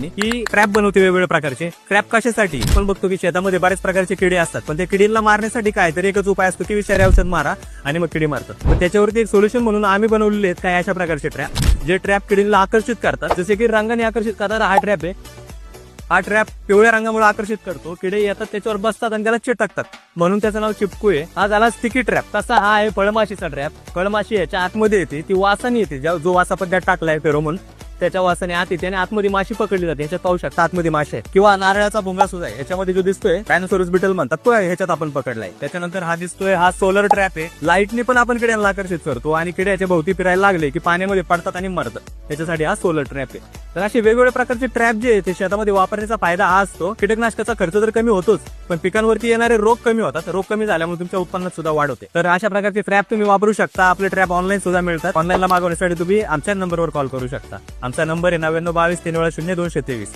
नावाने की क्रॅप बनवते वेगवेगळ्या प्रकारचे. क्रॅप कशासाठी? पण बघतो की शेतामध्ये बऱ्याच प्रकारचे किडे असतात. पण त्या किडीला मारण्यासाठी काय? तरी एकच उपाय असतो की विषारी औषध मारा आणि मग किडी मारतात. पण त्याच्यावरती एक सोल्युशन म्हणून आम्ही बनवलेले आहेत काय अशा प्रकारचे ट्रॅप जे ट्रॅप किडीला आकर्षित करतात. जसे की रंगाने आकर्षित करतात हा ट्रॅप आहे. हा ट्रॅप पिवळ्या रंगामुळे आकर्षित करतो. किडे येतात त्याच्यावर बसतात आणि त्याला चिटकतात. म्हणून त्याचं नाव चिपकू आहे. हा झाला स्टिकी ट्रॅप तसा हा आहे फळमाशीचा ट्रॅप फळमाशी याच्या आतमध्ये येते. ती वासाने येते. जो वास आपण त्यात टाकलाय फेरोमोन त्याच्या वासाने आत येते आणि आतमध्ये माशी पकडली जाते. याच्यात पाहू शकता आतमध्ये माशी आहे किंवा नारळाचा भुंगा सुद्धा आहे. याच्यामध्ये जो दिसतोय डायनोसोरस बिटल म्हणतात तो आहे ह्याच्यात आपण पकडलाय. त्याच्यानंतर हा दिसतोय हा सोलर ट्रॅप आहे. लाईटने पण आपण किड्यांना आकर्षित करतो आणि किड्याच्या भोवती फिरायला लागले की पाण्यामध्ये पडतात आणि मरतात. त्याच्यासाठी हा सोलर ट्रॅप आहे. तर असे वेगवेगळ्या प्रकारचे ट्रॅप जे आहे ते शेतामध्ये वापरण्याचा फायदा हा असतो. कीटकनाशकाचा खर्च तर कमी होतोच पण पिकांवरती येणारे रोग कमी होतात. रोग कमी झाल्यामुळे तुमच्या उत्पन्नात सुद्धा वाढ होते. तर अशा प्रकारचे ट्रॅप तुम्ही वापरू शकता. आपले ट्रॅप ऑनलाईन सुद्धा मिळतात. ऑनलाईनला मागवण्यासाठी तुम्ही आमच्या नंबरवर कॉल करू शकता. आमचा नंबर आहे नव्याण्णव बावीस तीन वेळा शून्य दोनशे तेवीस.